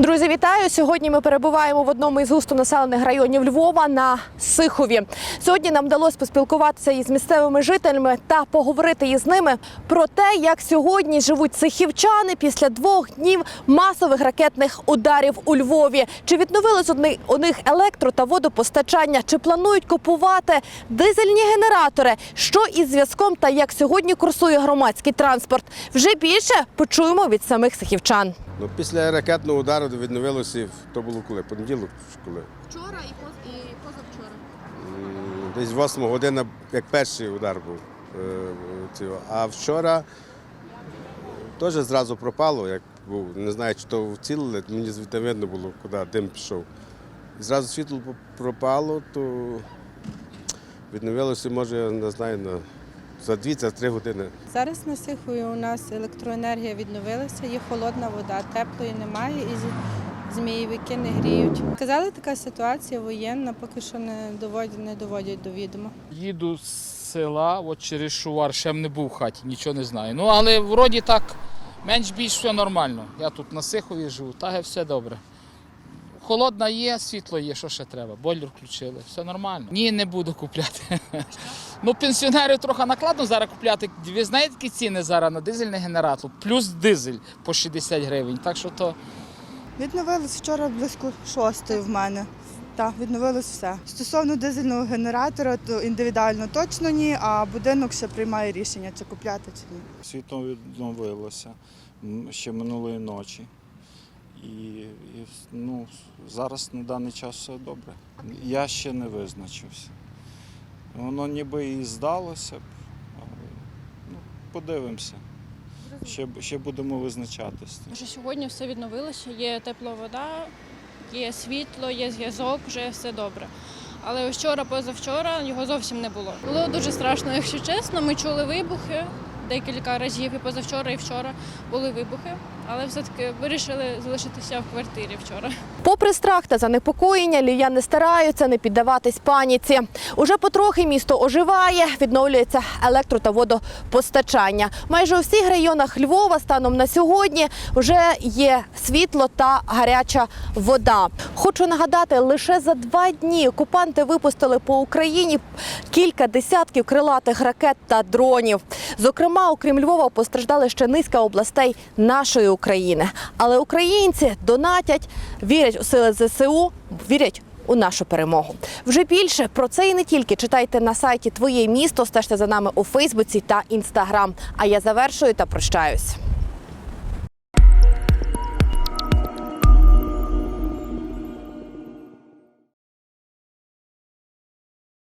Друзі, вітаю! Сьогодні ми перебуваємо в одному із густонаселених районів Львова на Сихові. Сьогодні нам вдалося поспілкуватися із місцевими жителями та поговорити із ними про те, як сьогодні живуть сихівчани після двох днів масових ракетних ударів у Львові. Чи відновилось у них електро та водопостачання? Чи планують купувати дизельні генератори? Що із зв'язком та як сьогодні курсує громадський транспорт? Вже більше почуємо від самих сихівчан. Ну, після ракетного удару відновилося, то було коли? Понеділок, коли? Вчора і позавчора. Десь 8 година, як перший удар був. е. А вчора теж зразу пропало, як був. Не знаю, чи то вцілили, мені звідти видно було, куди дим пішов. І зразу світло пропало, то відновилося, може, я не знаю, на, за 2-3 години. Зараз на Сихові у нас електроенергія відновилася, є холодна вода, теплої немає і з- зміївики не гріють. Казали, така ситуація воєнна, поки що не доводять, не доводять до відома. Їду з села, от через Шувар, ще не був в хаті, нічого не знаю. Ну, але вроді так, менш-більш все нормально. Я тут на Сихові живу, так все добре. Холодна є, світло є, що ще треба. Бойлер включили, все нормально. Ні, не буду купляти. Ну, пенсіонерів трохи накладно зараз купляти. Ви знаєте, які ціни зараз на дизельний генератор, плюс дизель по 60 гривень. Так що то Відновилось вчора близько шостої в мене. Так, відновилось все. Стосовно дизельного генератора, то індивідуально точно ні, а будинок ще приймає рішення, чи купляти, чи ні. Світло відновилося ще минулої ночі. І, і ну, зараз на даний час все добре. Я ще не визначився. Воно ніби і здалося б, але ну, подивимося. Ще, ще будемо визначатися. Вже сьогодні все відновилося, є тепла вода, є світло, є зв'язок, вже все добре. Але вчора, позавчора його зовсім не було. Було дуже страшно, якщо чесно. Ми чули вибухи декілька разів, і позавчора, і вчора були вибухи, але все-таки вирішили залишитися в квартирі вчора. Попри страх та занепокоєння, львів'яни стараються не піддаватись паніці. Уже потрохи місто оживає, відновлюється електро та водопостачання. Майже у всіх районах Львова станом на сьогодні вже є світло та гаряча вода. Хочу нагадати, лише за два дні окупанти випустили по Україні кілька десятків крилатих ракет та дронів. Зокрема, окрім Львова, постраждали ще низка областей нашої України. Але українці донатять, вірять у сили ЗСУ, вірять. У нашу перемогу вже більше про це і не тільки читайте на сайті Твоє місто. Стежте за нами у Фейсбуці та Інстаграм. А я завершую та прощаюсь.